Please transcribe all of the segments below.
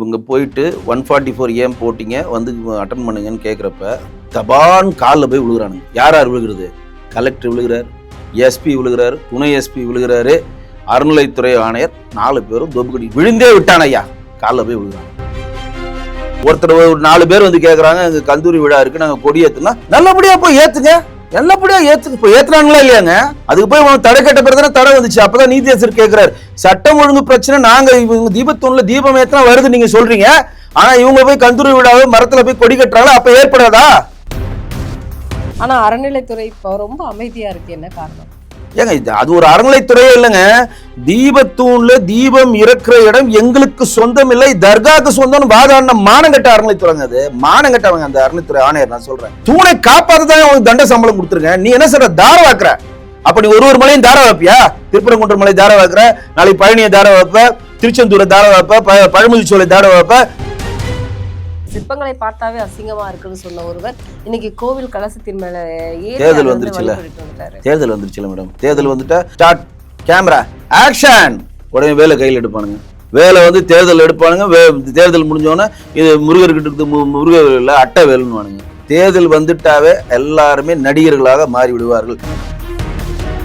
இவங்க போயிட்டு one forty four ஏம் போட்டிங்க வந்து அட்டன் பண்ணுங்கன்னு கேட்குறப்ப தபான் காலில் போய் விழுகிறானுங்க. யார் யார் விழுகிறது? கலெக்டர் விழுகிறார் எஸ்பி விழுகிறாரு துணை எஸ்பி விழுகிறாரு அறநிலைத்துறை ஆணையர் நாலு பேரும் தொப்புக்கடி விழுந்தே விட்டான் ஐயா. காலில் போய் விழுகிறாங்க. ஒருத்தர் ஒரு நாலு பேர் வந்து கேட்குறாங்க எங்கள் கந்தூரி விழா இருக்கு நாங்கள் கொடி ஏற்றுனா நல்லபடியாக போய் ஏற்றுங்க நல்லபடியா ஏத்து இப்போ ஏத்துறாங்களா இல்லையாங்க? அதுக்கு போய் அவன் தடை கட்ட பிறகு தானே தடை வந்துச்சு. அப்பதான் நீதியரசர் கேட்கிறாரு சட்டம் ஒழுங்கு பிரச்சனை நாங்க இவங்க தீபத்தூண்ல தீபம் ஏத்தனா வருது நீங்க சொல்றீங்க. ஆனா இவங்க போய் கந்தூரி விழாவை மரத்துல போய் கொடி கட்டுறாங்களா? அப்ப ஏற்படாதா? ஆனா அறநிலைத்துறை இப்போ ரொம்ப அமைதியா இருக்கு. என்ன காரணம்? ஏங்க இது அது ஒரு அறநிலைத்துறையே இல்லைங்க. தீபத்தூண்ல தீபம் இறக்குற இடம் எங்களுக்கு சொந்தம் இல்லை. தர்காக்கு சொந்தம் வாதாடின மானங்கட்ட அறநிலைத்துறைங்க அது. மானங்கட்டவங்க அந்த அறநிலைத்துறை ஆணையர் நான் சொல்றேன். தூணை காப்பாத்ததான் உங்களுக்கு தண்ட சம்பளம் கொடுத்துருங்க. நீ என்ன சொல்ற? தார வாக்குற. ஒரு ஒரு மலையும் தார வைப்பியா? திருப்பரங்குன்ற மலை தார வாக்குற. நாளைக்கு பழனியை தார வைப்ப. திருச்செந்தூரை தார வைப்ப. பழமுதிச்சோலை தார வைப்ப. சிற்பங்களை பார்த்தாவே அசிங்கமா இருக்குன்னு சொன்ன ஒருவர் இன்னைக்கு கோவில் கலசத்தின் மேல தேர்தல் அதை வந்து வந்துருச்சுல்ல. வழிபட்டுட்டு வந்துட்டாரு. தேர்தல் வந்துருச்சுல மேடம் தேர்தல் வந்துட்டா ஸ்டார்ட் கேமரா ஆக்ஷன் உடனே வேலை கையில் எடுப்பானுங்க. வேலை வந்து தேர்தல் எடுப்பானுங்க. வே- தேர்தல் முடிஞ்சோடனே இது முருகர்கிட்ட இருக்குது மு- முருகர் இல்லை அட்டை வேலுன்னுவானுங்க. தேர்தல் வந்துட்டாவே எல்லாருமே நடிகர்களாக மாறி விடுவார்கள்.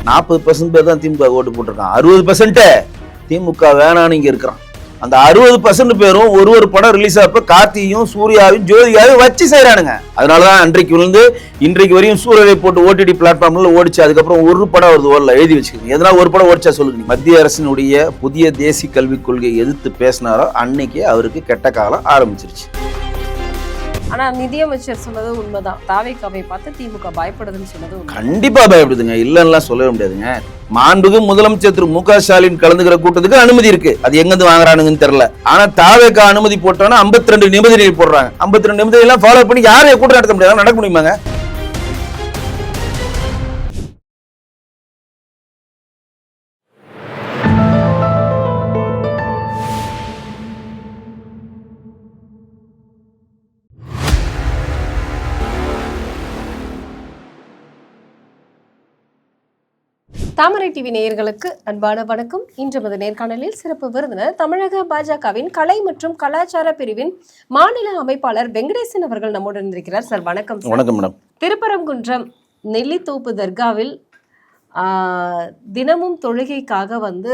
நாற்பது பர்சன்ட் பேர் தான் திமுக ஓட்டு போட்டிருக்கான். அறுபது பர்சன்ட் திமுக வேணான்னு இங்க இருக்கிறான். அந்த அறுபது பர்சன்ட் பேரும் ஒரு ஒரு படம் ரிலீஸ் ஆப்ப கார்த்தியும் சூர்யாவையும் ஜோதிகாவையும் வச்சு செய்கிறானுங்க அதனால தான் அன்றைக்கு விழுந்து இன்றைக்கு வரையும் சூரியனை போட்டு ஓடிடி பிளாட்ஃபார்ம்ல ஓடிச்சு அதுக்கப்புறம் ஒரு படம் வருது ஓடல எழுதி வச்சுக்கோங்க எதனா ஒரு படம் ஓடிச்சா சொல்லுங்க மத்திய அரசினுடைய புதிய தேசிய கல்விக் கொள்கையை எதிர்த்து பேசினாரோ அன்னைக்கு அவருக்கு கெட்ட காலம் ஆரம்பிச்சிருச்சு. ஆனா நிதியமைச்சர் சொன்னது உண்மைதான். தாவேக்காவை பார்த்து திமுக பயப்படுதுன்னு சொன்னது கண்டிப்பா பயப்படுதுங்க. இல்லைன்னுலாம் சொல்லவே முடியாதுங்க. மாண்புக்கு முதலமைச்சர் திரு மு க ஸ்டாலின் கலந்துக்கிற கூட்டத்துக்கு அனுமதி இருக்கு. அது எங்கிருந்து வாங்குறானுங்கன்னு தெரியல. ஆனா தாவேக்கா அனுமதி போட்டோன்னா 52 ரெண்டு நிபந்தனை போடுறாங்க. 52 ரெண்டு நிபந்தனை எல்லாம் ஃபாலோ பண்ணி யாரையும் கூட்டம் நடத்த முடியாது. நடக்க முடியுமாங்க? தாமரை டிவி நேயர்களுக்கு அன்பான வணக்கம். இன்று நமது நேர்காணலில் சிறப்பு விருந்தினர் தமிழக பாஜகவின் கலை மற்றும் கலாச்சார பிரிவின் மாநில அமைப்பாளர் வெங்கடேசன் அவர்கள் நம்முடன் இருக்கிறார் சார் வணக்கம் சார். வணக்கம் மேடம். திருப்பரங்குன்றம் நெல்லித்தோப்பு தர்காவில் தினமும் தொழுகைக்காக வந்து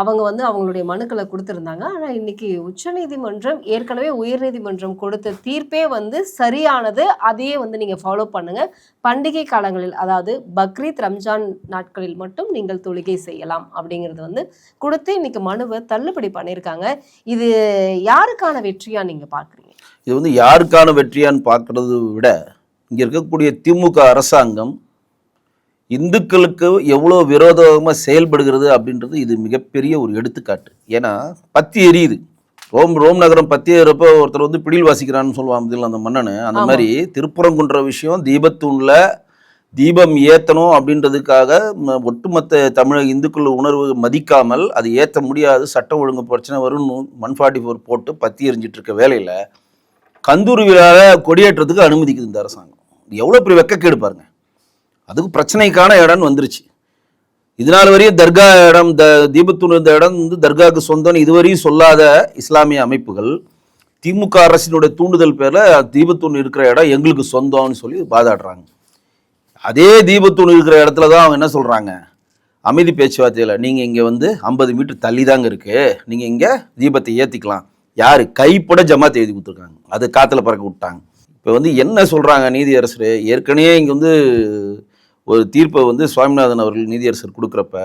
அவங்க வந்து அவங்களுடைய மனுக்களை கொடுத்துருந்தாங்க. ஆனால் இன்னைக்கு உச்சநீதிமன்றம் ஏற்கனவே உயர்நீதிமன்றம் கொடுத்த தீர்ப்பே வந்து சரியானது. அதையே வந்து நீங்கள் ஃபாலோ பண்ணுங்கள் பண்டிகை காலங்களில் அதாவது பக்ரீத் ரம்ஜான் நாட்களில் மட்டும் நீங்கள் தொழுகை செய்யலாம் அப்படிங்கிறது வந்து கொடுத்து இன்னைக்கு மனுவை தள்ளுபடி பண்ணியிருக்காங்க. இது யாருக்கான வெற்றியா நீங்கள் பார்க்குறீங்க? இது வந்து யாருக்கான வெற்றியான்னு பார்க்கறத விட இங்கே இருக்கக்கூடிய திமுக அரசாங்கம் இந்துக்களுக்கு எவ்வளோ விரோதமாக செயல்படுகிறது அப்படின்றது இது மிகப்பெரிய ஒரு எடுத்துக்காட்டு. ஏன்னா பத்தி எரியுது. ரோம் ரோம் நகரம் பத்தி எறிறப்போ ஒருத்தர் வந்து பிடில் வாசிக்கிறான்னு சொல்லுவான் முதல்ல அந்த மன்னனு? அந்த. மாதிரி திருப்புறங்குன்ற விஷயம் தீபத்தூண்ல தீபம் ஏத்தணும் அப்படின்றதுக்காக ஒட்டுமொத்த தமிழக இந்துக்கள் உணர்வு மதிக்காமல் அது ஏத்த முடியாது. சட்டம் ஒழுங்கு பிரச்சனை வரும்னு ஒன் ஃபார்ட்டி ஃபோர் போட்டு பத்தி எரிஞ்சிட்டு இருக்க வேலையில கந்தூரி விழாவை கொடியேற்றத்துக்கு அனுமதிக்குது இந்த அரசாங்கம். எவ்வளோ பெரிய வெக்கக்கேடு பாருங்க. அதுக்கு பிரச்சனைக்கான இடம்னு வந்துருச்சு. இதனால் வரையும் தர்கா இடம் த தீபத்தூண் இருந்த இடம் வந்து தர்காவுக்கு சொந்தம்னு இதுவரையும் சொல்லாத இஸ்லாமிய அமைப்புகள் திமுக அரசினுடைய தூண்டுதல் பேரில் தீபத்தூண் இருக்கிற இடம் எங்களுக்கு சொந்தம்னு சொல்லி பாதாடுறாங்க அதே தீபத்தூண் இருக்கிற இடத்துல தான் அவங்க என்ன சொல்கிறாங்க அமைதி பேச்சுவார்த்தையில் நீங்கள் இங்கே வந்து ஐம்பது மீட்டர் தள்ளி தாங்க இருக்குது நீங்கள் இங்கே தீபத்தை ஏற்றிக்கலாம் யார்? கைப்பட ஜமாத்தை எழுதி கொடுத்துருக்காங்க. அது காற்றுல பறக்க விட்டாங்க. இப்போ வந்து என்ன சொல்கிறாங்க நீதியரசர்? ஏற்கனவே இங்கே வந்து ஒரு தீர்ப்பை வந்து சுவாமிநாதன் அவர்கள் நீதியரசர் கொடுக்குறப்ப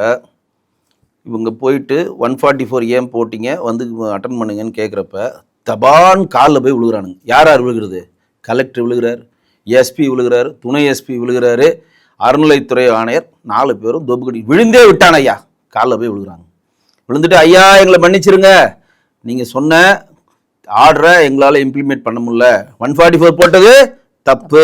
இவங்க போயிட்டு ஒன் ஃபார்ட்டி ஃபோர் ஏம் போட்டிங்க வந்து அட்டன் பண்ணுங்கன்னு கேட்குறப்ப தபான் காலில் போய் விழுகிறானுங்க. யார் யார் விழுகிறது? கலெக்டர் விழுகிறார் எஸ்பி விழுகிறார் துணை எஸ்பி விழுகிறாரு அறநிலைத்துறை ஆணையர் நாலு பேரும் தொப்புக்கடி விழுந்தே விட்டான் ஐயா. காலில் போய் விழுகிறாங்க. விழுந்துட்டு ஐயா எங்களை மன்னிச்சிருங்க. நீங்கள் சொன்ன ஆர்டரை எங்களால் இம்ப்ளிமெண்ட் பண்ண முடியல. ஒன் ஃபார்ட்டி ஃபோர் போட்டது தப்பு.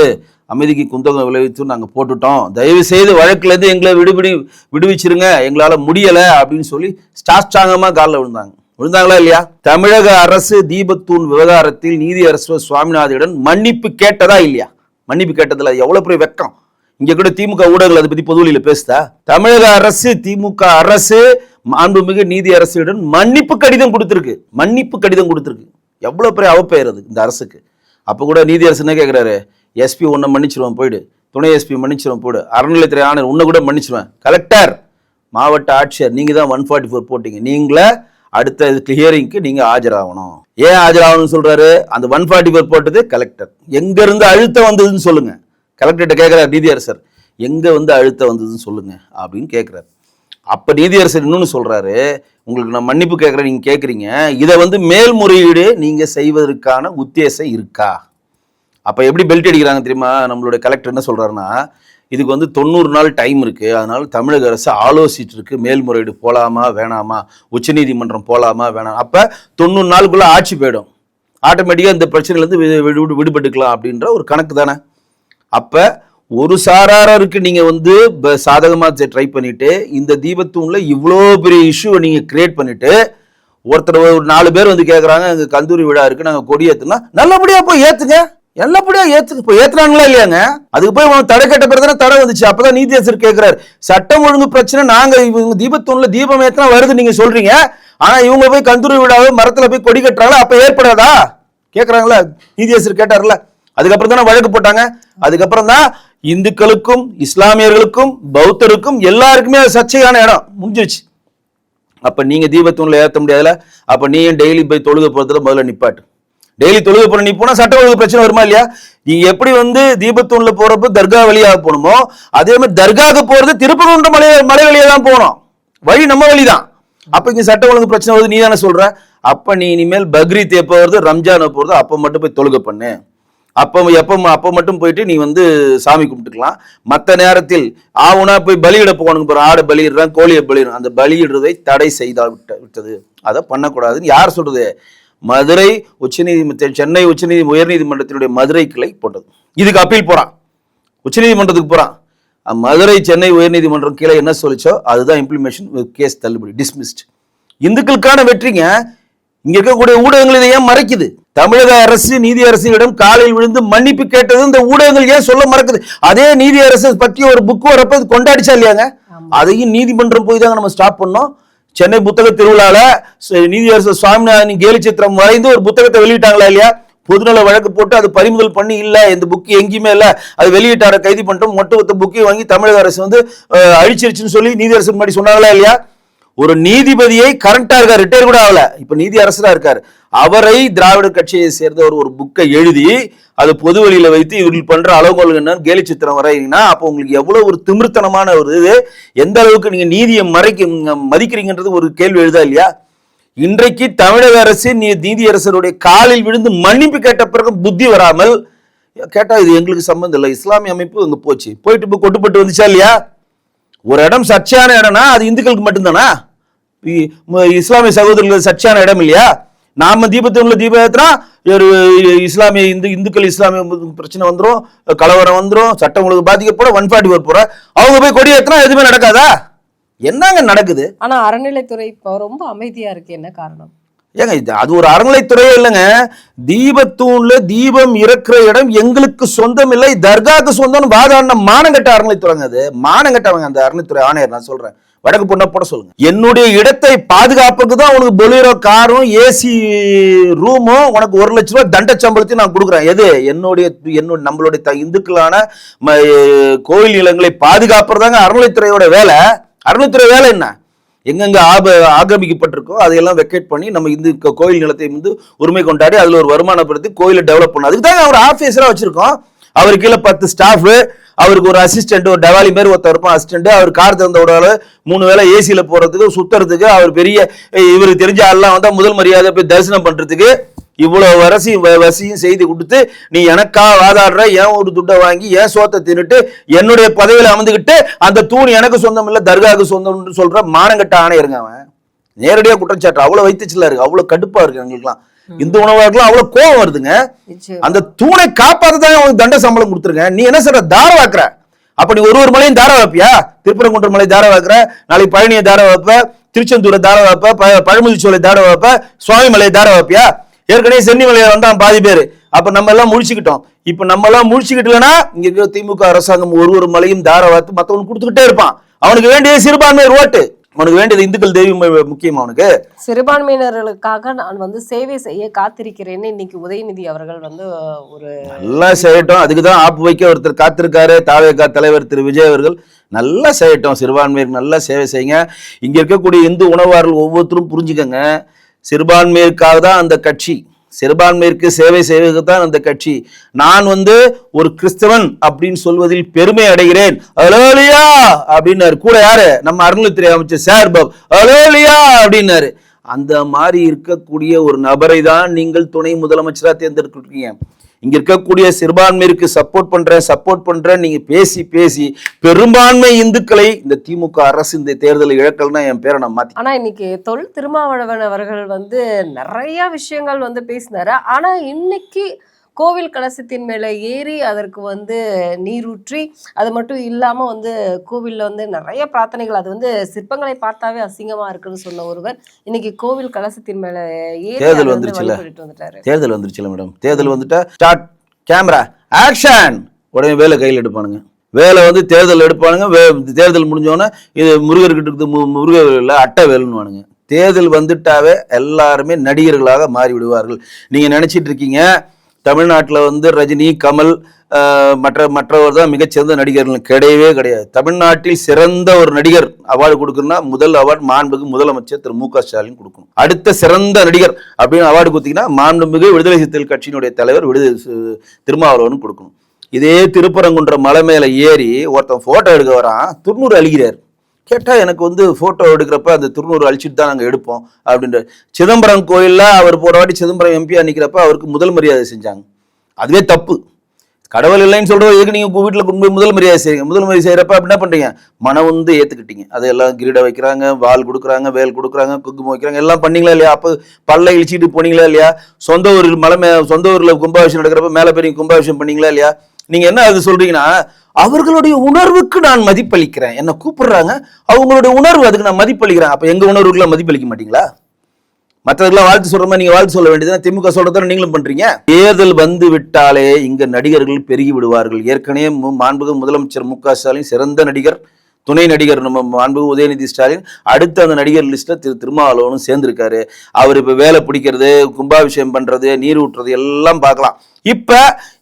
அமைதிக்கு குந்தகம் விளைவித்து நாங்கள் போட்டுட்டோம். தயவு செய்து வழக்குலேருந்து எங்களை விடுபடி விடுவிச்சிருங்க. எங்களால் முடியலை அப்படின்னு சொல்லி ஸ்டாஸ்டாங்கமாக காலில் விழுந்தாங்க. விழுந்தாங்களா இல்லையா? தமிழக அரசு தீபத்தூண் விவகாரத்தில் நீதி அரசு சுவாமிநாதனிடம் மன்னிப்பு கேட்டதா இல்லையா? மன்னிப்பு கேட்டதில் எவ்வளோ பெரிய வெக்கம். இங்கே கூட திமுக ஊடகங்கள் அதை பற்றி பொதுவெளியில பேசுதா? தமிழக அரசு திமுக அரசு மாண்புமிகு நீதி அரசிடம் மன்னிப்பு கடிதம் கொடுத்துருக்கு. மன்னிப்பு கடிதம் கொடுத்துருக்கு. எவ்வளோ பெரிய அவப்பெயர் அது இந்த அரசுக்கு. அப்போ கூட நீதி அரசு என்ன எஸ்பி உன்னை மன்னிச்சிருவேன் போயிடு. துணை எஸ்பி மன்னிச்சிருவேன் போடு. அறநிலையத்துறை ஆணையர் உன்னை கூட மன்னிச்சிருவேன். கலெக்டர் மாவட்ட ஆட்சியர் நீங்க தான் ஒன் ஃபார்ட்டி ஃபோர் போட்டீங்க. நீங்களே அடுத்த இதுக்கு ஹியரிங்க்கு நீங்க ஆஜராகணும். ஏன் ஆஜராகணும்னு சொல்றாரு? அந்த ஒன் ஃபார்ட்டி ஃபோர் போட்டது கலெக்டர் எங்க இருந்து அழுத்தம் வந்ததுன்னு சொல்லுங்க. கலெக்டர்கிட்ட கேட்குறாரு நீதியரசர் எங்க வந்து அழுத்தம் வந்ததுன்னு சொல்லுங்க அப்படின்னு கேட்குறாரு அப்ப நீதியரசர் இன்னொன்னு சொல்றாரு உங்களுக்கு நான் மன்னிப்பு கேட்கறேன் நீங்க கேட்குறீங்க. இதை வந்து மேல்முறையீடு நீங்க செய்வதற்கான உத்தேசம் இருக்கா? அப்ப எப்படி பெல்ட் அடிக்கிறாங்க தெரியுமா? நம்மளுடைய கலெக்டர் என்ன சொல்றாருன்னா இதுக்கு வந்து தொண்ணூறு நாள் டைம் இருக்கு. அதனால தமிழக அரசு ஆலோசிச்சுட்டு இருக்கு மேல்முறையீடு போலாமா வேணாமா? உச்சநீதிமன்றம் போலாமா வேணாம்? அப்ப தொண்ணூறு நாளுக்குள்ள ஆட்சி போயிடும். ஆட்டோமேட்டிக்கா இந்த பிரச்சனையிலேருந்து விடு விடு- விடுபட்டுக்கலாம் அப்படின்ற ஒரு கணக்கு தானே. அப்போ ஒரு சாராருக்கு நீங்க வந்து சாதகமாக சாதகமா ட்ரை பண்ணிட்டு இந்த தீபத்தூண்ல இவ்வளோ பெரிய இஷ்யூவை நீங்க கிரியேட் பண்ணிட்டு ஒருத்தர் ஒரு நாலு பேர் வந்து கேட்குறாங்க எங்கள் கந்தூரி விழா இருக்கு நாங்கள் கொடி ஏற்றுனா நல்லபடியாக போய் ஏற்றுங்க நல்லபடியாக ஏற்று இப்போ ஏற்றுனாங்களா இல்லையாங்க? அதுக்கு போய் அவன் தடை கேட்ட பிறகு தானே தடை வந்துச்சு. அப்போ தான் நீதியரசர் கேட்குறாரு சட்டம் ஒழுங்கு பிரச்சனை நாங்கள் இவங்க தீபத்தூண்ல தீபம் ஏற்றினா வருது நீங்கள் சொல்கிறீங்க ஆனால் இவங்க போய் கந்தூரி விழாவை மரத்தில் போய் கொடி கட்டுறாங்களா? அப்போ ஏற்படாதா? கேட்குறாங்களா நீதியரசர் கேட்டார்ல அதுக்கப்புறம் தானே வழக்கு போட்டாங்க. அதுக்கப்புறம் தான் இந்துக்களுக்கும் இஸ்லாமியர்களுக்கும் பௌத்தருக்கும் எல்லாருக்குமே அது சர்ச்சையான இடம். முடிஞ்சிருச்சு. அப்ப நீங்க தீபத்தூண்ல ஏற்ற முடியாதுல? அப்ப நீயும் டெய்லி போய் தொழுக போறதுல முதல்ல நிப்பாட்டு. டெய்லி தொழுக போற நீ போனால் சட்ட ஒழுங்கு பிரச்சனை வருமா இல்லையா? நீங்கள் எப்படி வந்து தீபத்தூண்ல போறப்ப தர்கா வழியாக போகணுமோ அதே மாதிரி தர்காவுக்கு போறது திருப்பரங்குன்ற மலை மலை வழியா தான் போகணும். வழி நம்ம வழிதான். அப்ப இங்க சட்ட ஒழுங்கு பிரச்சனை வருது நீ தானே சொல்ற? அப்ப நீ இனிமேல் பக்ரீத் எப்போ வருது? ரம்ஜான் போகிறது அப்போ அப்ப மட்டும் போய் தொழுகை பண்ணு. அப்போ எப்போ அப்போ மட்டும் போயிட்டு நீ வந்து சாமி கும்பிட்டுக்கலாம். மற்ற நேரத்தில் ஆவுனா போய் பலியிட போகணுங்க போற ஆடு பலியிடுறான் கோழியை பலியிடும் அந்த பலியிடுறதை தடை செய்தால் விட்ட விட்டது. அதை பண்ணக்கூடாதுன்னு யார் சொல்றது? மதுரை உச்சநீதிமன்ற சென்னை உச்சநீதி உயர்நீதிமன்றத்தினுடைய மதுரை கிளை போட்டது. இதுக்கு அப்பீல் போகிறான் உச்சநீதிமன்றத்துக்கு போகிறான் மதுரை சென்னை உயர்நீதிமன்றம் கீழே என்ன சொல்லிச்சோ அதுதான் இம்ப்ளிமேஷன் கேஸ் தள்ளுபடி டிஸ்மிஸ்ட் இந்துக்களுக்கான வெற்றிங்க இங்க இருக்கக்கூடிய ஊடகங்கள் இதை ஏன் மறைக்குது? தமிழக அரசு நீதி அரசிடம் காலையில் விழுந்து மன்னிப்பு கேட்டது இந்த ஊடகங்கள் ஏன் சொல்ல மறக்குது? அதே நீதி அரசு பற்றி ஒரு புக் வரப்ப கொண்டாடிச்சா இல்லையாங்க? அதையும் நீதிமன்றம் போய் தாங்க நம்ம ஸ்டாப் பண்ணோம். சென்னை புத்தக திருவிழால நீதியரசர் சுவாமிநாதன் கேலி சித்திரம் வரைந்து ஒரு புத்தகத்தை வெளியிட்டாங்களா இல்லையா? பொதுநல வழக்கு போட்டு அது பறிமுதல் பண்ணி இல்ல இந்த புக் எங்கேயுமே இல்ல. அது வெளியிட்டார கைது பண்ணிட்டோம். மொத்த புக்கை வாங்கி தமிழக அரசு வந்து அழிச்சிருச்சுன்னு சொல்லி நீதியரசு முன்னாடி சொன்னாங்களா இல்லையா? ஒரு நீதிபதியை கரண்டா இருக்கார் ரிட்டையர் கூட ஆகல. இப்ப நீதி அரசரா இருக்காரு. அவரை திராவிட கட்சியை சேர்ந்தவர் ஒரு புக்கை எழுதி அது பொது வழியில வைத்து இவர்கள் பண்ற அளவுகோல் என்ன கேலி சித்திரம் வரையினா அப்போ உங்களுக்கு எவ்வளவு ஒரு திமிர்த்தனமான ஒரு இது எந்த அளவுக்கு நீங்க நீதியை மறைக்க மதிக்கிறீங்கன்றது ஒரு கேள்வி எழுதா இல்லையா? இன்றைக்கு தமிழக அரசு நீ நீதியரசருடைய காலில் விழுந்து மன்னிப்பு கேட்ட பிறகு புத்தி வராமல் கேட்டா இது எங்களுக்கு சம்பந்தம் இல்லை. இஸ்லாமிய அமைப்பு இங்க போச்சு. போயிட்டு கொட்டுப்பட்டு வந்துச்சா இல்லையா? ஒரு இடம் சர்ச்சையான இடம்னா அது இந்துக்களுக்கு மட்டும்தானா? இஸ்லாமிய சகோதரர்கள் சர்ச்சையான இடம் இல்லையா நாம தீபத்தூண்ல தீபம் ஏத்துனா ஒரு இஸ்லாமிய இந்து இந்துக்கள் இஸ்லாமிய பிரச்சனை வந்துரும் கலவரம் வந்துரும் சட்டம் ஒழுங்கு பாதிக்கப்பட ஒன் ஃபார்ட்டி போற அவங்க போய் கொடி ஏத்துனா எதுவுமே நடக்காதா என்னங்க நடக்குது ஆனா அறநிலைத்துறை இப்போ ரொம்ப அமைதியா இருக்கு என்ன காரணம் ஏங்க இது அது ஒரு அறநிலைத்துறையே இல்லைங்க தீபத்தூண்ல தீபம் இறக்குற இடம் எங்களுக்கு சொந்தம் இல்லை தர்காக்கு சொந்தம்னு வாதாடின மானங்கட்ட அறநிலைத்துறைங்க அது மானங்கட்டவங்க அந்த அறநிலைத்துறை ஆணையர் நான் சொல்றேன். வடக்கு பொண்ணை போட சொல்லுங்க. என்னுடைய இடத்தை பாதுகாப்புக்கு தான் உனக்கு பொலியரோ காரும் ஏசி ரூமும் உனக்கு ஒரு லட்ச ரூபாய் தண்ட சம்பளத்தையும் நான் கொடுக்குறேன். எது? என்னுடைய என்னோட நம்மளுடைய த- இந்துக்களான ம- கோயில் நிலங்களை பாதுகாப்புறதாங்க அறநிலைத்துறையோட வேலை. அறநிலைத்துறை வேலை என்ன? எங்கெங்க ஆப ஆக்கிரமிக்கப்பட்டிருக்கோ அதையெல்லாம் வெக்கேட் பண்ணி நம்ம இந்த கோயில் நிலத்தை வந்து உரிமை கொண்டாடி அதுல ஒரு வருமானப்படுத்தி கோயிலை டெவலப் பண்ண அதுக்கு தான் அவர் ஆஃபீஸராக வச்சிருக்கோம். அவர் கீழே பத்து ஸ்டாஃப் அவருக்கு ஒரு அசிஸ்டன்ட் ஒரு டவாலி மாதிரி ஒருத்தர் இருப்பான் அசிஸ்டன்ட் அவர் கார் திறந்த விடால மூணு வேளை ஏசியில் போறதுக்கு சுத்துறதுக்கு அவர் பெரிய இவருக்கு தெரிஞ்ச ஆள்லாம் வந்தால் முதல் மரியாதை போய் தரிசனம் பண்றதுக்கு இவ்வளவு வரசியும் வ- வசியும் செய்து கொடுத்து நீ எனக்கா வாதாடுற ஏன் ஒரு துட்டை வாங்கி ஏன் சோத்தை தின்னுட்டு என்னுடைய பதவியில் அமர்ந்துக்கிட்டு அந்த தூண் எனக்கு சொந்தம் இல்லை தர்காவுக்கு சொந்தம்னு சொல்ற மானங்கட்ட ஆணையருங்க அவன். நேரடியாக குற்றச்சாட்டு அவ்வளோ வைத்துச்சுல இருக்கு அவ்வளோ கடுப்பா இருக்கு எங்களுக்குலாம் இந்து உணவாளர்களும் அவ்வளவு கோவம் வருதுங்க. அந்த தூணை காப்பாத்ததான் உனக்கு தண்ட சம்பளம் கொடுத்துருங்க. நீ என்ன சொல்ற? தார வாக்குற அப்ப நீ ஒரு ஒரு மலையும் தார வைப்பியா திருப்பரங்குன்ற மலை தார வைக்கிற நாளைக்கு பழனியை தார வைப்ப திருச்செந்தூரை தார வைப்ப ப- பழமுதிர்ச்சோலை தார வைப்ப சுவாமி மலையை தார வைப்பியா ஏற்கனவே சென்னி மலையில வந்தான் பாதி பேர். அப்ப நம்ம எல்லாம் முடிச்சுக்கிட்டோம் இப்ப நம்ம எல்லாம் முடிச்சுக்கிட்டலனா இங்க திமுக அரசாங்கம் ஒரு ஒரு மலையும் தார வாத்து மத்தவனுக்கு கொடுத்துக்கிட்டே இருப்பான். அவனுக்கு வேண்டிய சிறுபான்மை ஓட்டு உனக்கு வேண்டியது இந்துக்கள் தெய்வம் முக்கியமா உனக்கு? சிறுபான்மையினர்களுக்காக நான் வந்து சேவை செய்ய காத்திருக்கிறேன்னு இன்னைக்கு உதயநிதி அவர்கள் வந்து ஒரு நல்லா செய்யட்டும். அதுக்கு தான் ஆப்பு வைக்க ஒருத்தர் காத்திருக்காரு. தாவேகா தலைவர் திரு விஜய் அவர்கள். நல்லா செய்யட்டும். சிறுபான்மையருக்கு நல்லா சேவை செய்யுங்க. இங்க இருக்கக்கூடிய இந்து உணவாளர்கள் ஒவ்வொருத்தரும் புரிஞ்சுக்கங்க. சிறுபான்மையருக்காக தான் அந்த கட்சி. சிறுபான்மையிற்கு சேவை செய்வதற்கு தான் அந்த கட்சி. நான் வந்து ஒரு கிறிஸ்தவன் அப்படின்னு சொல்வதில் பெருமை அடைகிறேன். அலோலியா அப்படின்னாரு. கூட யாரு? நம்ம அருள்துறை அமைச்சர் சார் பாப். அலோலியா அப்படின்னாரு. அந்த மாதிரி இருக்கக்கூடிய ஒரு நபரை தான் நீங்கள் துணை முதலமைச்சரா தேர்ந்தெடுக்கிறீங்க இங்க இருக்கக்கூடிய சிறுபான்மையிற்கு சப்போர்ட் பண்றேன் சப்போர்ட் பண்றேன். நீங்க பேசி பேசி பெரும்பான்மை இந்துக்களை இந்த திமுக அரசு இந்த தேர்தலை இழக்கல்னா என் பேரை நான் மாத்தி ஆனா இன்னைக்கு தொல் திருமாவளவன் அவர்கள் வந்து நிறைய விஷயங்கள் வந்து பேசினாரு. ஆனா இன்னைக்கு கோவில் கலசத்தின் மேல ஏறி அதற்கு வந்து நீரூற்றி அது மட்டும் இல்லாம வந்து கோவில்ல வந்து நிறைய பிரார்த்தனைகள். அது வந்து சிற்பங்களை பார்த்தாவே அசிங்கமா இருக்குன்னு சொன்ன ஒருவர் இன்னைக்கு கோவில் கலசத்தின் மேல ஏறி தேர்தல் அதை வந்து வந்துருச்சுல்ல. வழிபட்டுட்டு வந்துட்டாரு. தேர்தல் வந்துருச்சுல மேடம்? தேர்தல் வந்துட்டா ஸ்டார்ட் கேமரா ஆக்ஷன் உடனே வேலை கையில் எடுப்பானுங்க. வேலை வந்து தேர்தல் எடுப்பானுங்க. வே தேர்தல் முடிஞ்சோடனே இது முருகர்கிட்ட இருக்குது மு- முருகர் இல்லை அட்டை வேலுன்னுவானுங்க. தேர்தல் வந்துட்டாவே எல்லாருமே நடிகர்களாக மாறி விடுவார்கள் நீங்கள் நினச்சிட்டு இருக்கீங்க தமிழ்நாட்டில் வந்து ரஜினி கமல் மற்ற மற்றவர் தான் மிகச்சிறந்த நடிகர்கள். கிடையவே கிடையாது. தமிழ்நாட்டில் சிறந்த ஒரு நடிகர் அவார்டு கொடுக்கணும்னா முதல் அவார்டு மாண்புமிகு முதலமைச்சர் திரு மு க ஸ்டாலின் கொடுக்கணும். அடுத்த சிறந்த நடிகர் அப்படின்னு அவார்டு கொடுத்தீங்கன்னா மாண்புமிகு விடுதலை சிறுத்தைகள் கட்சியினுடைய தலைவர் விடுதலை திருமாவளவன் கொடுக்கணும். இதே திருப்பரங்குன்ற மலை மேலே ஏறி ஒருத்தன் ஃபோட்டோ எடுக்க வரான். துண்ணூறு அழிகிறார் கேட்டால் எனக்கு வந்து ஃபோட்டோ எடுக்கிறப்ப அந்த திருநூறு அழிச்சிட்டு தான் நாங்கள் எடுப்போம் அப்படின்ற சிதம்பரம் கோயிலில் அவர் போகிற வாட்டி சிதம்பரம் எம்பியாக நிற்கிறப்ப அவருக்கு முதல் மரியாதை செஞ்சாங்க. அதுவே தப்பு. கடவுள் இல்லைன்னு சொல்கிறது எதுக்கு நீங்கள் உங்கள் வீட்டில் கொண்டு போய் முதல் மரியாதை செய்யுங்க முதல் மரியாதை செய்கிறப்ப அப்படி என்ன பண்ணுறீங்க மனம் வந்து ஏற்றுக்கிட்டீங்க அதெல்லாம் கிரீடம் வைக்கிறாங்க வால் கொடுக்குறாங்க வேல் கொடுக்குறாங்க குங்குமம் வைக்கிறாங்க எல்லாம் பண்ணீங்களா இல்லையா? அப்போ பல்ல இழிச்சிட்டு போனீங்களா இல்லையா? சொந்த ஊரில் மலை மே சொந்த ஊரில் கும்பாபிஷேகம் நடக்கிறப்ப மேலே பெரிய கும்பாபிஷேகம் பண்ணீங்களா இல்லையா? நீங்கள் என்ன அது சொல்கிறீங்கன்னா அவர்களுடைய உணர்வுக்கு நான் மதிப்பளிக்கிறேன். என்னை கூப்பிடுறாங்க? அவங்களுடைய உணர்வு அதுக்கு நான் மதிப்பளிக்கிறேன். அப்போ எங்கள் உணர்வுக்குலாம் மதிப்பளிக்க மாட்டீங்களா? மற்றவர்களாம் வாழ்த்து சொல்ற மாதிரி நீங்க வாழ்த்து சொல்ல வேண்டியது திமுக சொல்கிறத நீங்களும் பண்றீங்க. தேர்தல் வந்து விட்டாலே இங்க நடிகர்கள் பெருகி விடுவார்கள். ஏற்கனவே மு- முதலமைச்சர் மு க ஸ்டாலின் சிறந்த நடிகர். துணை நடிகர் நம்ம அன்பு உதயநிதி ஸ்டாலின் அடுத்த அந்த நடிகர் லிஸ்ட்ல திரு திருமாவளவனும் சேர்ந்திருக்காரு. அவர் இப்ப வேலை பிடிக்கிறது கும்பாபிஷேகம் பண்றது நீர் ஊற்றுறது எல்லாம் பார்க்கலாம். இப்ப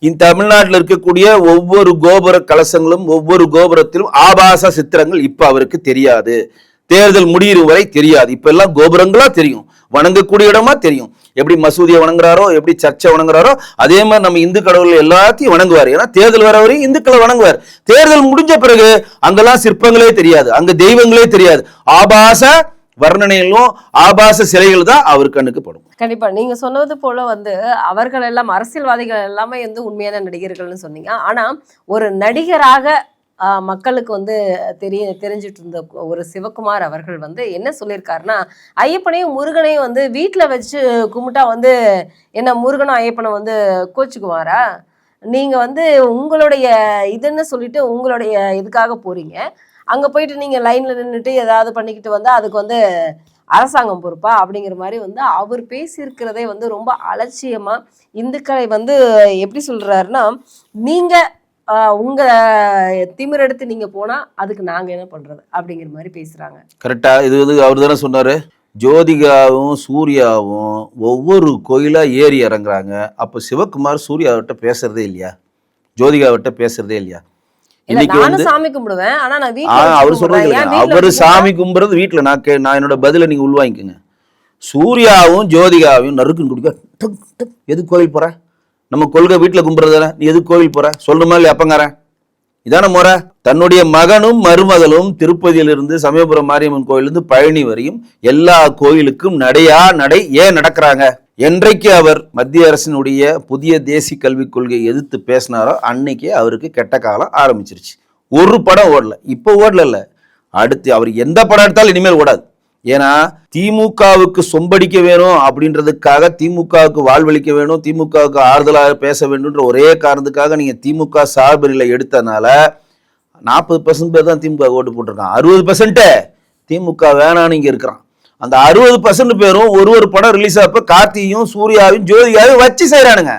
இந்த தமிழ்நாட்டில் இருக்கக்கூடிய ஒவ்வொரு கோபுர கலசங்களும் ஒவ்வொரு கோபுரத்திலும் ஆபாச சித்திரங்கள் இப்ப அவருக்கு தெரியாது. தேர்தல் முடியும் வரை தெரியாது. இப்ப எல்லாம் கோபுரங்களா தெரியும். வணங்கக்கூடிய இடமா தெரியும். எப்படி மசூதியை வணங்குறாரோ எப்படி சர்ச்சை வணங்குறாரோ அதே மாதிரி நம்ம இந்து கடவுள் எல்லாத்தையும் வணங்குவார். ஏன்னா தேர்தல் வர வரையும் இந்துக்களை வணங்குவார். தேர்தல் முடிஞ்ச பிறகு அங்கெல்லாம் சிற்பங்களே தெரியாது. அங்க தெய்வங்களே தெரியாது. ஆபாச வர்ணனைகளும் ஆபாச சிலைகள் தான் அவர் கண்ணுக்கு படும். கண்டிப்பா. நீங்க சொன்னது போல வந்து அவர்கள் எல்லாம் அரசியல்வாதிகள் எல்லாமே வந்து உண்மையான நடிகர்கள்னு சொன்னீங்க. ஆனா ஒரு நடிகராக மக்களுக்கு வந்து தெரிய தெரிஞ்சிட்டு இருந்த ஒரு சிவகுமார் அவர்கள் வந்து என்ன சொல்லியிருக்காருன்னா ஐயப்பனையும் முருகனையும் வந்து வீட்டில் வச்சு கும்பிட்டா வந்து என்ன முருகனும் ஐயப்பனை வந்து கோச்சுக்குவாரா? நீங்கள் வந்து உங்களுடைய இதுன்னு சொல்லிட்டு உங்களுடைய இதுக்காக போகிறீங்க அங்கே போயிட்டு நீங்கள் லைனில் நின்றுட்டு ஏதாவது பண்ணிக்கிட்டு வந்தால் அதுக்கு வந்து அரசாங்கம் பொறுப்பா? அப்படிங்கிற மாதிரி வந்து அவர் பேசியிருக்கிறதே வந்து ரொம்ப அலட்சியமாக இந்துக்களை வந்து எப்படி சொல்கிறாருன்னா நீங்கள் ஆஹ், உங்க திமிர் எடுத்து நீங்க போனா அதுக்கு நாங்க என்ன பண்றது அப்படிங்கிற மாதிரி பேசுறாங்க. கரெக்டா இது வந்து அவர் தானே சொன்னாரு? ஜோதிகாவும் சூர்யாவும் ஒவ்வொரு கோயிலா ஏறி இறங்குறாங்க. அப்போ சிவகுமார் சூர்யாவிட்ட பேசுறதே இல்லையா? ஜோதிகாவிட்ட பேசுறதே இல்லையா? இல்ல இன்னைக்கு வந்து சாமி கும்பிடுவேன் ஆனா நான் ஆ வீட்டுல அவர் சொல்றது இல்லைங்க அவர் சாமி கும்புறது வீட்டில் நான் நான் என்னோட பதிலை நீங்க உள்வாங்கிக்கோங்க. சூர்யாவும் ஜோதிகாவையும் நறுக்குன்னு குடிக்க டக், டக், எதுக்கு கோவில் போற? நம்ம கொள்கை வீட்டில் கும்புறது நீ எது கோவில் போற? சொல்லணுமா இல்லை அப்பங்காரன்? இதான முறை? தன்னுடைய மகனும் மருமகளும் திருப்பதியிலிருந்து சமயபுரம் மாரியம்மன் கோயிலிருந்து பழனி வரையும் எல்லா கோயிலுக்கும் நடையா நடை ஏன் நடக்கிறாங்க? என்றைக்கு அவர் மத்திய அரசினுடைய புதிய தேசிய கல்விக் கொள்கையை எதிர்த்து பேசினாரோ அன்னைக்கே அவருக்கு கெட்ட காலம் ஆரம்பிச்சிருச்சு. ஒரு படம் ஓடல. இப்போ ஓடல அடுத்து அவர் எந்த படம் எடுத்தாலும் இனிமேல் ஓடாது. ஏன்னா திமுகவுக்கு சொம்படிக்க வேணும் அப்படின்றதுக்காக திமுகவுக்கு வாழ்வளிக்க வேணும் திமுகவுக்கு ஆறுதலாக பேச வேண்டும்ன்ற ஒரே காரணத்துக்காக நீங்கள் திமுக சார்பில் எடுத்தனால நாற்பது பர்சன்ட் பேர் தான் திமுக ஓட்டு போட்டிருக்கான் அறுபது பர்சன்ட்டு திமுக வேணான்னு இங்கே இருக்கிறான். அந்த அறுபது பர்சன்ட் பேரும் ஒரு ஒரு படம் ரிலீஸ் ஆப்ப கார்த்தியும் சூர்யாவையும் ஜோதிகாவையும் வச்சு செய்கிறானுங்க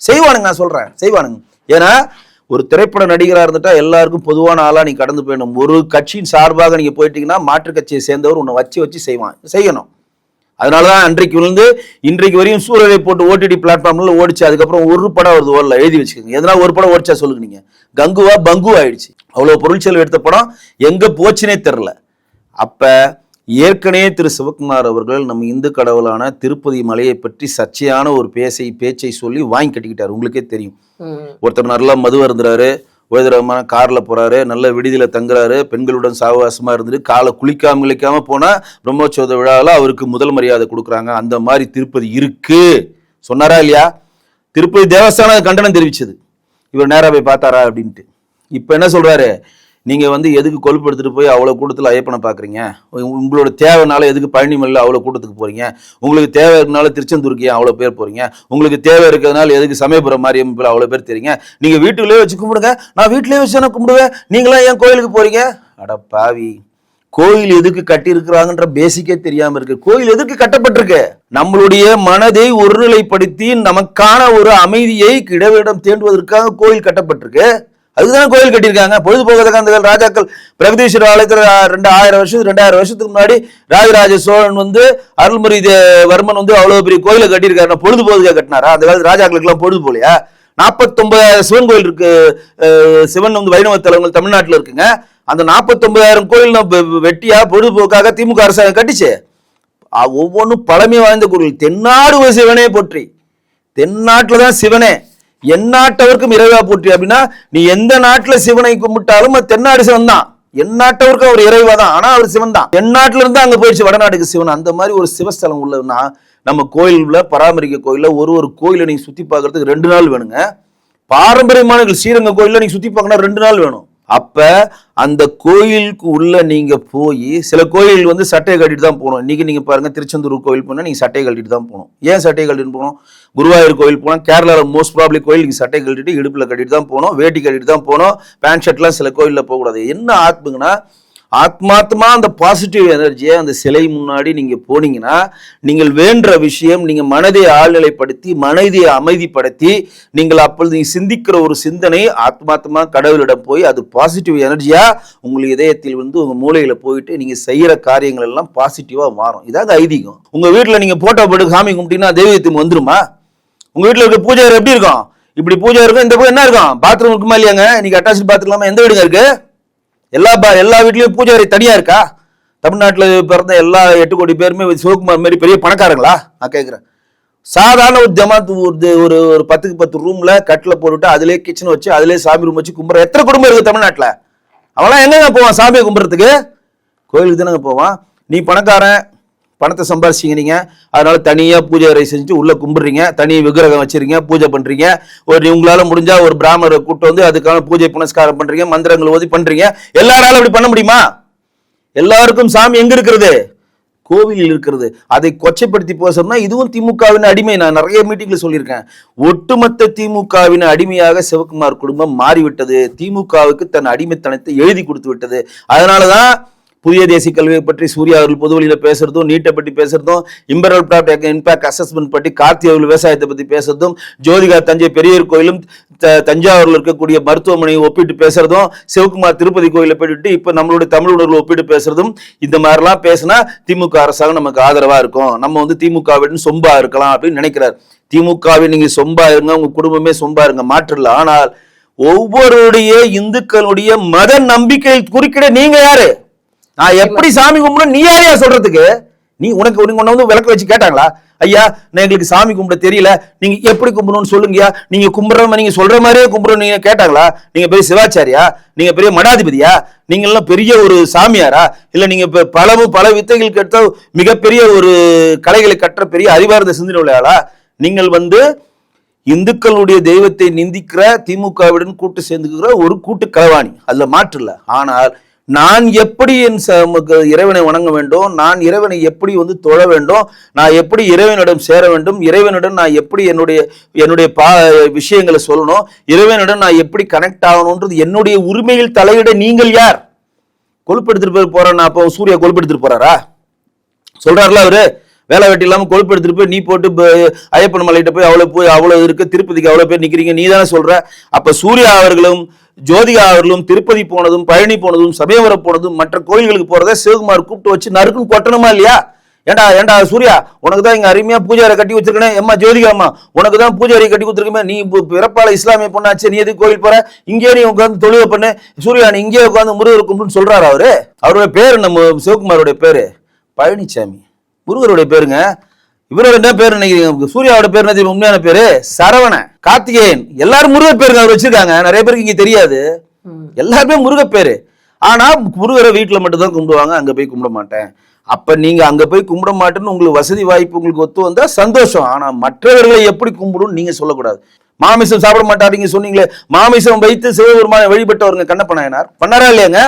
செய்வானுங்க நான் சொல்கிறேன் செய்வானுங்க. ஏன்னா ஒரு திரைப்பட நடிகராக இருந்துட்டா எல்லாருக்கும் பொதுவான ஆளாக நீ கடந்து போயிடணும். ஒரு கட்சியின் சார்பாக நீங்கள் போயிட்டீங்கன்னா மாற்று கட்சியை சேர்ந்தவர் உன்னை வச்சு வச்சு செய்வான். செய்யணும். அதனால தான் அன்றைக்கு விழுந்து இன்றைக்கு வரையும் சூழலை போட்டு ஓடிடி பிளாட்ஃபார்ம்ல ஓடிச்சு அதுக்கப்புறம் ஒரு படம் வருது ஓடல எழுதி வச்சுக்கோங்க. எதனா ஒரு படம் ஓடிச்சா சொல்லுங்க நீங்கள் கங்குவா பங்கு ஆயிடுச்சு. அவ்வளோ பொருட்செலவு எடுத்த படம் எங்கே போச்சுனே தெரில அப்போ ஏற்கனவே திரு சிவகுமார் அவர்கள் நம்ம இந்து கடவுளான திருப்பதி மலையை பற்றி சர்ச்சையான ஒரு பேசை பேச்சை சொல்லி வாங்கி கட்டிக்கிட்டார். உங்களுக்கே தெரியும். ஒருத்தர் நல்லா மது அருந்துறாரு உயதரமான காரில் போறாரு நல்ல விடுதியில் தங்குறாரு பெண்களுடன் சாவகாசமாக இருந்துட்டு காலை குளிக்காம குளிக்காம போனால் பிரம்மோற்சவ விழாவில் அவருக்கு முதல் மரியாதை கொடுக்குறாங்க. அந்த மாதிரி திருப்பதி இருக்கு. சொன்னாரா இல்லையா? திருப்பதி தேவஸ்தானம் கண்டனம் தெரிவிச்சது. இவர் நேரா போய் பார்த்தாரா அப்படின்ட்டு. இப்போ என்ன சொல்றாரு? நீங்கள் வந்து எதுக்கு கொழுப்பு எடுத்துகிட்டு போய் அவ்வளோ கூட்டத்தில் ஐயப்பனை பார்க்குறீங்க உங்களோட தேவைனால எதுக்கு பழனிமலையில் அவ்வளோ கூட்டத்துக்கு போகிறீங்க உங்களுக்கு தேவை இருக்கனால திருச்செந்தூருக்கு ஏன் அவ்வளோ பேர் போகிறீங்க உங்களுக்கு தேவை இருக்கிறதுனால எதுக்கு சமயபுரம் மாரியம்மன் பேர் அவ்வளோ பேர் தெரியுங்க? நீங்கள் வீட்டுக்குள்ளேயே வச்சு கும்பிடுங்க. நான் வீட்டிலேயே வச்சு நான் கும்பிடுவேன். நீங்களாம் ஏன் கோயிலுக்கு போகிறீங்க அட பாவி. கோயில் எதுக்கு கட்டியிருக்கிறாங்கன்ற பேசிக்கே தெரியாமல் இருக்கு. கோயில் எதுக்கு கட்டப்பட்டிருக்கு? நம்மளுடைய மனதை ஒருநிலைப்படுத்தி நமக்கான ஒரு அமைதியை இடவிடம் தேண்டுவதற்காக கோயில் கட்டப்பட்டிருக்கு. அதுதான் கோயில் கட்டியிருக்காங்க? பொழுதுபோக்குறதுக்கு அந்த ராஜாக்கள் பிரகதீஸ்வரர் ஆலயத்தில் ரெண்டு ஆயிரம் வருஷத்துக்கு ரெண்டாயிரம் வருஷத்துக்கு முன்னாடி ராஜராஜ சோழன் வந்து அருள்முறை வர்மன் வந்து அவ்வளவு பெரிய கோயிலை கட்டியிருக்காரு பொழுதுபோதுக்காக கட்டினாரா? அந்த காலத்து ராஜாக்களுக்கெல்லாம் பொழுது போலையா நாற்பத்தொன்பதாயிரம் சிவன் கோயில் இருக்கு. சிவன் வந்து வைணவ தலங்கள் தமிழ்நாட்டில் இருக்குங்க. அந்த நாற்பத்தொன்பதாயிரம் கோயில் வெட்டியா பொழுதுபோக்காக திமுக அரசாங்கம் கட்டிச்சு. ஒவ்வொன்றும் பழமை வாய்ந்த கோயில். தென்னாடு சிவனே போற்றி. தென்னாட்டில் தான் சிவனே. எந்நாட்டவருக்கும் இறைவா போற்றி அப்படின்னா நீ எந்த நாட்டுல சிவனை கும்பிட்டாலும் அது தென்னாடு சிவன் தான் எந்நாட்டவருக்கும் அவர் இறைவா தான் ஆனா அவர் சிவன் தான் எந்நாட்டுல இருந்து அங்க போயிடுச்சு வடநாட்டுக்கு சிவன். அந்த மாதிரி ஒரு சிவஸ்தலம் உள்ளதுன்னா நம்ம கோயில்ல பராமரிக்க கோயில்ல ஒரு ஒரு கோயிலை நீங்க சுத்தி பார்க்கறதுக்கு ரெண்டு நாள் வேணுங்க. பாரம்பரியமான ஸ்ரீரங்க கோயில்ல நீங்க சுத்தி பார்க்கணும் ரெண்டு நாள் வேணும். அப்ப அந்த கோயிலுக்கு உள்ள நீங்க போய் சில கோயில் வந்து சட்டையை கட்டிட்டு தான் போகணும். இன்னைக்கு நீங்க பாருங்க திருச்செந்தூர் கோயில் போனா நீங்க சட்டையை கட்டிட்டு தான் போகணும். ஏன் சட்டையை கட்டிட்டு போகணும்? குருவாயூர் கோயில் போனா கேரளாவில் மோஸ்ட் ப்ராப்ளி கோயில் நீங்க சட்டை கட்டிட்டு இடுப்புல கட்டிட்டு தான் போகணும் வேட்டி கட்டிட்டு தான் போகணும் பேண்ட் ஷர்ட்லாம் சில கோயிலில் போகக்கூடாது. என்ன ஆத்மங்கன்னா ஆத்மாத்மா அந்த பாசிட்டிவ் எனர்ஜியை அந்த சிலை முன்னாடி நீங்கள் போனீங்கன்னா நீங்கள் வேண்ட விஷயம் நீங்கள் மனதை ஆழ்நிலைப்படுத்தி மனதை அமைதிப்படுத்தி நீங்கள் அப்பொழுது நீங்கள் சிந்திக்கிற ஒரு சிந்தனை ஆத்மாத்மா கடவுளிடம் போய் அது பாசிட்டிவ் எனர்ஜியாக உங்கள் இதயத்தில் வந்து உங்கள் மூளையில் போயிட்டு நீங்கள் செய்கிற காரியங்கள் எல்லாம் பாசிட்டிவாக மாறும். இதாங்க ஐதீகம். உங்கள் வீட்டில் நீங்கள் போட்டோ போட்டு சாமி கும்பிட்டீங்கன்னா தெய்வத்துக்கு வந்துருமா? உங்கள் வீட்டில் இருக்க பூஜை எப்படி இருக்கும்? இப்படி பூஜை இருக்கும் இந்த பக்கம் என்ன இருக்கும்? பாத்ரூம் இருக்குமா இல்லையாங்க? இன்னைக்கு அட்டாச் பாத்ரூம் எந்த வீடுங்க இருக்குது எல்லா ப எல்லா வீட்லேயும் பூஜை அறை தனியாக இருக்கா? தமிழ்நாட்டில் பிறந்த எல்லா எட்டு கோடி பேருமே சிவகுமார் மாதிரி பெரிய பணக்காரங்களா? நான் கேட்குறேன் சாதாரண ஒரு ஜமாத் ஒரு ஒரு ஒரு பத்துக்கு பத்து ரூமில் கட்டில் போட்டுட்டு அதிலே கிச்சன் வச்சு அதிலே சாமி ரூம் வச்சு கும்பிட்ற எத்தனை குடும்பம் இருக்குது தமிழ்நாட்டில்? அவெல்லாம் எங்கங்க போவான் சாமியை கும்பிட்றதுக்கு? கோயிலுக்கு தானங்க போவான். நீ பணக்காரன் பணத்தை சம்பாரிச்சிங்க நீங்கள் அதனால் தனியாக பூஜை அறை செஞ்சு உள்ளே கும்பிட்றீங்க. தனி விக்கிரகம் வச்சுருங்க பூஜை பண்ணுறீங்க ஒரு உங்களால் முடிஞ்சால் ஒரு பிராமணரை கூட்டு வந்து அதுக்கான பூஜை புனஸ்காரம் பண்ணுறீங்க மந்திரங்கள் ஓதி பண்ணுறீங்க எல்லாராலும் அப்படி பண்ண முடியுமா? எல்லாருக்கும் சாமி எங்கே இருக்கிறது? கோவிலில் இருக்கிறது. அதை கொச்சைப்படுத்தி பேசணும்னா இதுவும் திமுகவின் அடிமை. நான் நிறைய மீட்டிங்கில் சொல்லியிருக்கேன். ஒட்டுமொத்த திமுகவின் அடிமையாக சிவகுமார் குடும்பம் மாறிவிட்டது. திமுகவுக்கு தன் அடிமைத்தனத்தை எழுதி கொடுத்து விட்டது. அதனாலதான் புதிய தேசிய கல்வியை பற்றி சூர்யா அவர்கள் பொதுவெளியில் பேசுறதும் நீட்டை பற்றி பேசுறதும் இம்பரல் ப்ராப்ட் இம்பாக்ட் அசஸ்மெண்ட் பற்றி கார்த்தி அவர்கள் விவசாயத்தை பற்றி பேசுறதும் ஜோதிகா தஞ்சை பெரியர் கோயிலும் த- இருக்கக்கூடிய மருத்துவமனையை ஒப்பிட்டு பேசுறதும் சிவகுமார் திருப்பதி கோயிலை போயிட்டு இப்போ நம்மளுடைய தமிழ் ஒப்பிட்டு பேசுறதும் இந்த மாதிரிலாம் பேசினா திமுக அரசாங்கம் நமக்கு ஆதரவாக இருக்கும். நம்ம வந்து திமுகவின் சொம்பா இருக்கலாம் அப்படின்னு நினைக்கிறார். திமுகவின் நீங்கள் சொம்பா இருங்க உங்கள் குடும்பமே சொம்பா இருங்க மாற்றில்ல ஆனால் ஒவ்வொருடைய இந்துக்களுடைய மத நம்பிக்கை குறுக்கிட நீங்க யாரு? நான் எப்படி சாமி கும்பிடணும்? நீ யாரையா சொல்றதுக்கு? நீ உனக்கு உனக்கு வந்து விளக்க வச்சு கேட்டாங்களா? ஐயா நான் எங்களுக்கு சாமி கும்பிட தெரியல. நீங்க எப்படி கும்பிடணும்னு சொல்லுங்கயா நீங்க கும்பிடுற மாதிரி நீங்க சொல்ற மாதிரியே கும்பிடணும் நீங்க கேட்டாங்களா? நீங்க பெரிய சிவாச்சாரியா? நீங்க பெரிய மடாதிபதியா? நீங்க எல்லாம் பெரிய ஒரு சாமியாரா? இல்ல நீங்க இப்ப பலவு பல வித்தைகள் கற்ற மிகப்பெரிய ஒரு கலைகளை கற்ற பெரிய அறிவார்ந்த சிந்தனை உள்ளாளா நீங்கள் வந்து இந்துக்களுடைய தெய்வத்தை நிந்திக்கிற திமுகவுடன் கூட்டு சேர்ந்துக்கிற ஒரு கூட்டு களவாணி. அதுல மாற்று இல்ல. ஆனால் நான் எப்படி என் ச- இறைவனை வணங்க வேண்டும்? நான் இறைவனை எப்படி வந்து தொழ வேண்டும்? நான் எப்படி இறைவனிடம் சேர வேண்டும்? இறைவனிடம் நான் எப்படி என்னுடைய என்னுடைய பா விஷயங்களை சொல்லணும்? இறைவனிடம் நான் எப்படி கனெக்ட் ஆகணுன்றது என்னுடைய உரிமையில் தலையிட நீங்கள் யார்? கொழுப்பெடுத்துட்டு போய் போறேன்? நான் அப்போ சூர்யா கொழுப்பெடுத்துட்டு போறாரா? சொல்றாருல அவரு? வேலை வெட்டி இல்லாமல் கொழுப்பு எடுத்துட்டு போய் நீ போட்டு ஐயப்பன் மலைகிட்ட போய் அவ்வளோ போய் அவ்வளோ இருக்க. திருப்பதிக்கு அவ்வளோ பேர் நிற்கிறீங்க நீ தானே சொல்ற. அப்போ சூர்யா அவர்களும் ஜோதிகா அவர்களும் திருப்பதி போனதும் பழனி போனதும் சமயபுரம் போனதும் மற்ற கோயில்களுக்கு போகிறத சிவகுமார் கூப்பிட்டு வச்சு நறுக்குன்னு கொட்டணுமா இல்லையா? ஏண்டா ஏண்டா சூர்யா உனக்கு தான் இங்கே அருமையாக பூஜாரை கட்டி வச்சிருக்கேன். எம்மா ஜோதிகாம்மா உனக்கு தான் பூஜாரி கட்டி கொடுத்துருக்கமே. நீ இப்போ பிறப்பால இஸ்லாமிய பொண்ணாச்சு நீ எதுக்கு கோயில் போற? இங்கே நீ உட்காந்து தொழுவ பண்ணு. சூர்யா நீ இங்கே உட்காந்து முருகர் கும்பிடுன்னு சொல்றாரு அவரு? அவருடைய பேர் நம்ம சிவகுமாரோட பேரு? பழனிசாமி முருகருடைய பேருங்க. இவரோட என்ன பேர் நினைக்கிறீங்க சூர்யாவோட பேர் என்ன? உண்மையான பேரு? சரவணன் கார்த்திகேயன். எல்லாரும் முருகர் பேருங்க அவர் வச்சிருக்காங்க. நிறைய பேருக்கு இங்க தெரியாது. எல்லாருமே முருக பேரு. ஆனா முருகரை வீட்டுல மட்டும் தான் கும்பிடுவாங்க. அங்க போய் கும்பிட மாட்டேன். அப்ப நீங்க அங்க போய் கும்பிட மாட்டேன்னு உங்களுக்கு வசதி வாய்ப்பு உங்களுக்கு ஒத்து வந்தா சந்தோஷம். ஆனா மற்றவர்களை எப்படி கும்பிடும் நீங்க சொல்லக்கூடாது. மாமிசம் சாப்பிட மாட்டார் நீங்க சொன்னீங்களே. மாமிசம் வைத்து சிவபெருமானை வழிபட்டவருங்க கண்ணப்ப நாயனார் பண்ணாரா இல்லையாங்க.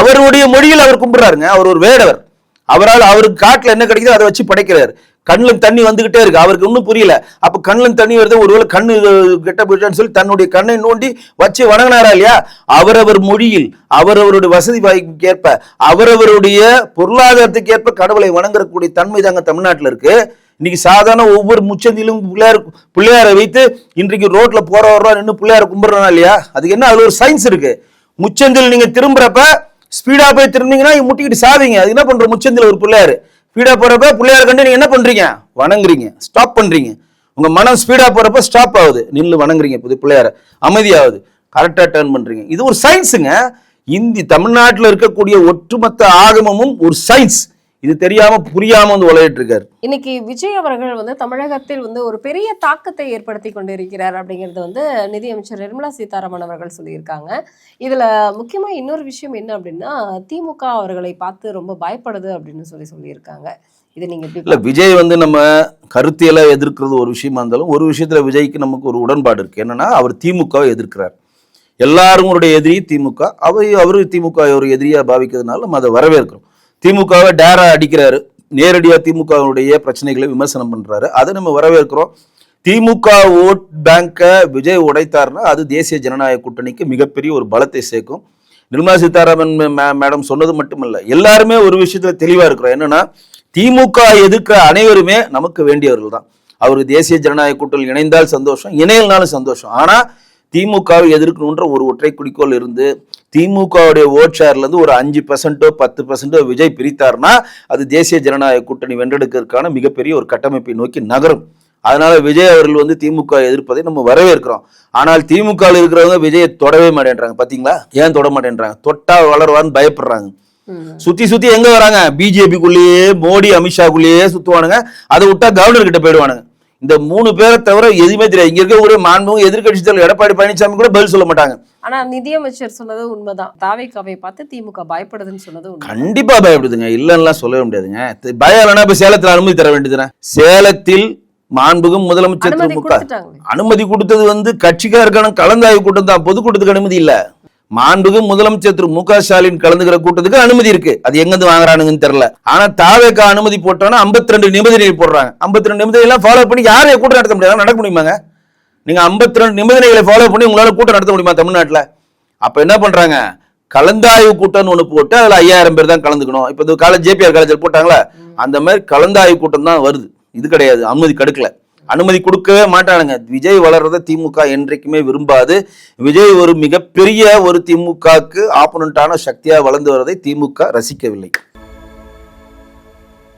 அவருடைய மொழியில் அவர் கும்பிடுறாருங்க. அவர் ஒரு வேடவர். அவரால் அவருக்கு காட்டில் என்ன கிடைக்குதோ அதை வச்சு படைக்கிறார். கண்ணுல தண்ணி வந்துகிட்டே இருக்கு. அவருக்கு இன்னும் புரியல. அப்ப கண்ணுல தண்ணி வருது ஒருவேளை கண்ணு கெட்ட போயிட்டான்னு சொல்லி தன்னுடைய கண்ணை நோண்டி வச்சு வணங்கினாரா இல்லையா? அவரவர் மொழியில் அவரவருடைய வசதி வாய்ப்புக்கு ஏற்ப அவரவருடைய பொருளாதாரத்துக்கு ஏற்ப கடவுளை வணங்கக்கூடிய தன்மை தாங்க தமிழ்நாட்டில் இருக்கு. இன்னைக்கு சாதாரண ஒவ்வொரு முச்சந்திலும் பிள்ளையார் பிள்ளையாரை வைத்து இன்றைக்கு ரோட்ல போற நின்று பிள்ளையாரை கும்பிடுறோம் இல்லையா? அதுக்கு என்ன அதுல ஒரு சயின்ஸ் இருக்கு. முச்சந்தில் நீங்க திரும்புறப்ப ஸ்பீடா போய் திரும்பிங்கன்னா முட்டிக்கிட்டு சாவீங்க. அது என்ன பண்ற முச்சந்தில ஒரு பிள்ளையாரு. ஸ்பீடா போறப்ப பிள்ளையார் கண்டு நீங்க என்ன பண்றீங்க? வணங்குறீங்க. ஸ்டாப் பண்றீங்க. உங்க மனம் ஸ்பீடா போறப்ப ஸ்டாப் ஆகுது. நின்று வணங்குறீங்க புது பிள்ளையார. அமைதியாகுது. கரெக்டா டேர்ன் பண்றீங்க. இது ஒரு சயின்ஸுங்க இந்தி தமிழ்நாட்டில் இருக்கக்கூடிய ஒட்டுமொத்த ஆகமமும் ஒரு சயின்ஸ் இது தெரியாம புரியாம வந்து உலகிட்டு இருக்காரு இன்னைக்கு விஜய் அவர்கள் வந்து தமிழகத்தில் வந்து ஒரு பெரிய தாக்கத்தை ஏற்படுத்தி கொண்டிருக்கிறார் அப்படிங்கிறது வந்து நிதியமைச்சர் நிர்மலா சீதாராமன் அவர்கள் சொல்லியிருக்காங்க. இதுல முக்கியமா இன்னொரு விஷயம் என்ன அப்படின்னா திமுக அவர்களை பார்த்து ரொம்ப பயப்படுது அப்படின்னு சொல்லி சொல்லியிருக்காங்க. இது நீங்க இல்ல விஜய் வந்து நம்ம கருத்தியலை எதிர்க்கிறது ஒரு விஷயமா இருந்தாலும் ஒரு விஷயத்துல விஜய்க்கு நமக்கு ஒரு உடன்பாடு இருக்கு. என்னன்னா அவர் திமுகவை எதிர்க்கிறார். எல்லாருடைய எதிரி திமுக. அவர் அவரு திமுக ஒரு எதிரியா பாவிக்கிறதுனால நம்ம அதை வரவேற்கிறோம். திமுகவை டேரா அடிக்கிறாரு. நேரடியாக திமுகவுடைய பிரச்சனைகளை விமர்சனம் பண்ணுறாரு அதை நம்ம வரவேற்கிறோம். திமுக ஓட் பேங்கை விஜய் உடைத்தார்னா அது தேசிய ஜனநாயக கூட்டணிக்கு மிகப்பெரிய ஒரு பலத்தை சேர்க்கும். நிர்மலா சீதாராமன் மே- மேடம் சொன்னது மட்டுமல்ல எல்லாருமே ஒரு விஷயத்தில் தெளிவாக இருக்கிறோம். என்னன்னா திமுக எதிர்க்கிற அனைவருமே நமக்கு வேண்டியவர்கள் தான் அவருக்கு தேசிய ஜனநாயக கூட்டணி இணைந்தால் சந்தோஷம் இணையல்னாலும் சந்தோஷம். ஆனால் திமுகவை எதிர்க்கணுன்ற ஒரு ஒற்றை குறிக்கோள் இருந்து திமுகவுடைய ஓட் ஷேர்ல இருந்து ஒரு அஞ்சு பர்சன்ட்டோ பத்து பர்சன்ட்டோ விஜய் பிரித்தார்னா அது தேசிய ஜனநாயக கூட்டணி வென்றெடுக்கிறதுக்கான மிகப்பெரிய ஒரு கட்டமைப்பை நோக்கி நகரும். அதனால விஜய் அவர்கள் வந்து திமுக எதிர்ப்பதை நம்ம வரவேற்கிறோம். ஆனால் திமுக ல இருக்கிறவங்க விஜயை தொடவே மாட்டேன்றாங்க. பாத்தீங்களா? ஏன் தொட மாட்டேன்றாங்க? தொட்டா வளருவான்னு பயப்படுறாங்க. சுத்தி சுத்தி எங்க வராங்க? பிஜேபிக்குள்ளேயே மோடி அமித்ஷாக்குள்ளேயே சுத்துவானுங்க. அதை விட்டா கவர்னர் கிட்ட போயிடுவானுங்க. இந்த மூணு பேரை தவிர எதுவுமே தெரியாது. இங்க இருக்க ஒரு மாண்பும் எதிர்கட்சி தலைவர் எடப்பாடி பழனிசாமி கூட பதில் சொல்ல மாட்டாங்க. ஆனா நிதியமைச்சர் சொன்னது உண்மைதான். தாவேக்காவை பார்த்து திமுக பயப்படுதுன்னு சொன்னது கண்டிப்பா பயப்படுதுங்க. இல்லைன்னா சொல்லவே முடியாதுங்க. பயம் இல்லைன்னா இப்ப சேலத்துல அனுமதி தர வேண்டியதுதானே. சேலத்தில் மாண்புகும் முதலமைச்சர் அனுமதி கொடுத்தது வந்து கட்சிக்காரருக்கான கலந்தாய்வு கூட்டம் தான். பொதுக்கூட்டத்துக்கு அனுமதி இல்ல. மாண்புக்கு முதலமைச்சர் திரு மு க ஸ்டாலின் கலந்துக்கிற கூட்டத்துக்கு அனுமதி இருக்கு. அது எங்கிருந்து வாங்குறானுங்கன்னு தெரியல. ஆனா தாவேக்கா அனுமதி போட்டோன்னா 52 ரெண்டு நிபந்தனை போடுறாங்க. 52 ரெண்டு நிபந்தனை ஃபாலோ பண்ணி யாரையும் கூட்டம் நடத்த முடியாது. நடக்க முடியுமாங்க? நீங்க 52 ரெண்டு நிபந்தனைகளை ஃபாலோ பண்ணி உங்களால கூட்டம் நடத்த முடியுமா தமிழ்நாட்டில்? அப்ப என்ன பண்றாங்க? கலந்தாய்வு கூட்டம்னு ஒன்று போட்டு அதில் ஐயாயிரம் பேர் தான் கலந்துக்கணும். இப்போ இந்த காலேஜ் ஜேபிஆர் காலேஜில் போட்டாங்களா? அந்த மாதிரி கலந்தாய்வு கூட்டம் தான் வருது. இது கிடையாது. அனுமதி கடுக்கல. அனுமதி கொடுக்கவே மாட்டானுங்க. விஜய் வளர்றதை திமுக என்றைக்குமே விரும்பாது. விஜய் ஒரு மிகப்பெரிய ஒரு திமுகவுக்கு ஆப்போனண்டான சக்தியாக வளர்ந்து வரதை திமுக ரசிக்கவில்லை.